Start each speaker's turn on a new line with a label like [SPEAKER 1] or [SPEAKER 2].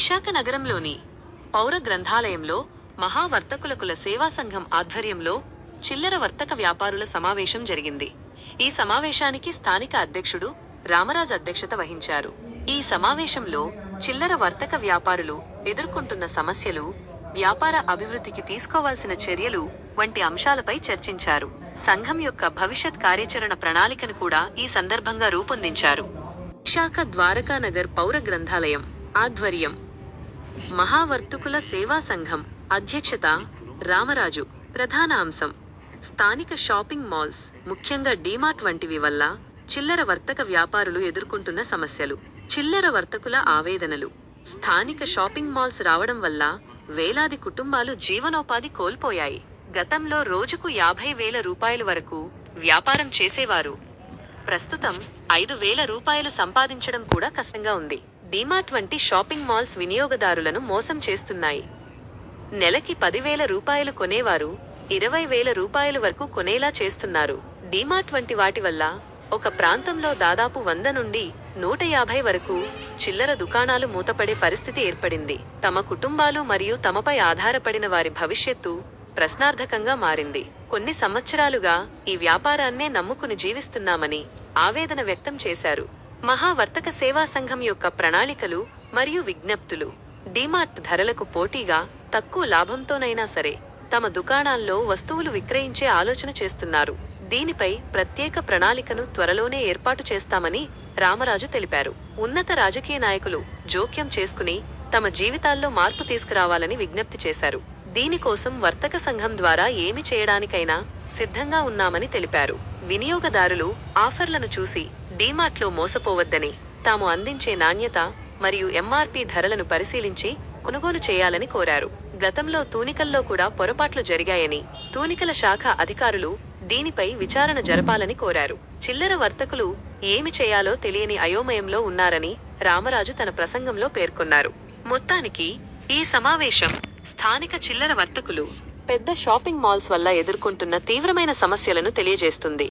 [SPEAKER 1] విశాఖ నగరంలోని పౌర గ్రంథాలయంలో మహావర్తకులకుల సేవా సంఘం ఆధ్వర్యంలో చిల్లర వర్తక వ్యాపారుల సమావేశం జరిగింది. ఈ సమావేశానికి స్థానిక అధ్యక్షుడు రామరాజ్ అధ్యక్షత వహించారు. ఈ సమావేశంలో చిల్లర వర్తక వ్యాపారులు ఎదుర్కొంటున్న సమస్యలు వ్యాపార అభివృద్ధికి తీసుకోవాల్సిన చర్యలు వంటి అంశాలపై చర్చించారు. సంఘం యొక్క భవిష్యత్ కార్యాచరణ ప్రణాళికను కూడా ఈ సందర్భంగా రూపొందించారు. విశాఖ ద్వారకానగర్ పౌర గ్రంథాలయం ఆధ్వర్యం మహావర్తుకుల సేవా సంఘం అధ్యక్షత రామరాజు. ప్రధాన అంశం స్థానిక షాపింగ్ మాల్స్ ముఖ్యంగా డీమార్ట్ వంటివి వల్ల చిల్లర వర్తక వ్యాపారులు ఎదుర్కొంటున్న సమస్యలు. చిల్లర వర్తకుల ఆవేదనలు స్థానిక షాపింగ్ మాల్స్ రావడం వల్ల వేలాది కుటుంబాలు జీవనోపాధి కోల్పోయాయి. గతంలో రోజుకు యాభై వేల రూపాయల వరకు వ్యాపారం చేసేవారు. ప్రస్తుతం ఐదు వేల రూపాయలు సంపాదించడం కూడా కష్టంగా ఉంది. డీమార్ట్ వంటి షాపింగ్ మాల్స్ వినియోగదారులను మోసం చేస్తున్నాయి. నెలకి పదివేల రూపాయలు కొనేవారు ఇరవై వేల రూపాయల వరకు కొనేలా చేస్తున్నారు. డీమార్ట్ వంటి వాటి వల్ల ఒక ప్రాంతంలో దాదాపు వంద నుండి నూట యాభై వరకు చిల్లర దుకాణాలు మూతపడే పరిస్థితి ఏర్పడింది. తమ కుటుంబాలు మరియు తమపై ఆధారపడిన వారి భవిష్యత్తు ప్రశ్నార్థకంగా మారింది. కొన్ని సంవత్సరాలుగా ఈ వ్యాపారాన్నే నమ్ముకుని జీవిస్తున్నామని ఆవేదన వ్యక్తం చేశారు. మహావర్తక సేవా సంఘం యొక్క ప్రణాళికలు మరియు విజ్ఞప్తులు డీమార్ట్ ధరలకు పోటీగా తక్కువ లాభంతోనైనా సరే తమ దుకాణాల్లో వస్తువులు విక్రయించే ఆలోచన చేస్తున్నారు. దీనిపై ప్రత్యేక ప్రణాళికను త్వరలోనే ఏర్పాటు చేస్తామని రామరాజు తెలిపారు. ఉన్నత రాజకీయ నాయకులు జోక్యం చేసుకుని తమ జీవితాల్లో మార్పు తీసుకురావాలని విజ్ఞప్తి చేశారు. దీనికోసం వర్తక సంఘం ద్వారా ఏమి చేయడానికైనా సిద్ధంగా ఉన్నామని తెలిపారు. వినియోగదారులు ఆఫర్లను చూసి డీమార్ట్లో మోసపోవద్దని తాము అందించే నాణ్యత మరియు ఎంఆర్పి ధరలను పరిశీలించి కొనుగోలు చేయాలని కోరారు. గతంలో తూనికల్లో కూడా పొరపాట్లు జరిగాయని తూనికల శాఖ అధికారులు దీనిపై విచారణ జరపాలని కోరారు. చిల్లర వర్తకులు ఏమి చేయాలో తెలియని అయోమయంలో ఉన్నారని రామరాజు తన ప్రసంగంలో పేర్కొన్నారు. మొత్తానికి ఈ సమావేశం స్థానిక చిల్లర వర్తకులు పెద్ద షాపింగ్ మాల్స్ వల్ల ఎదుర్కొంటున్న తీవ్రమైన సమస్యలను తెలియజేస్తుంది.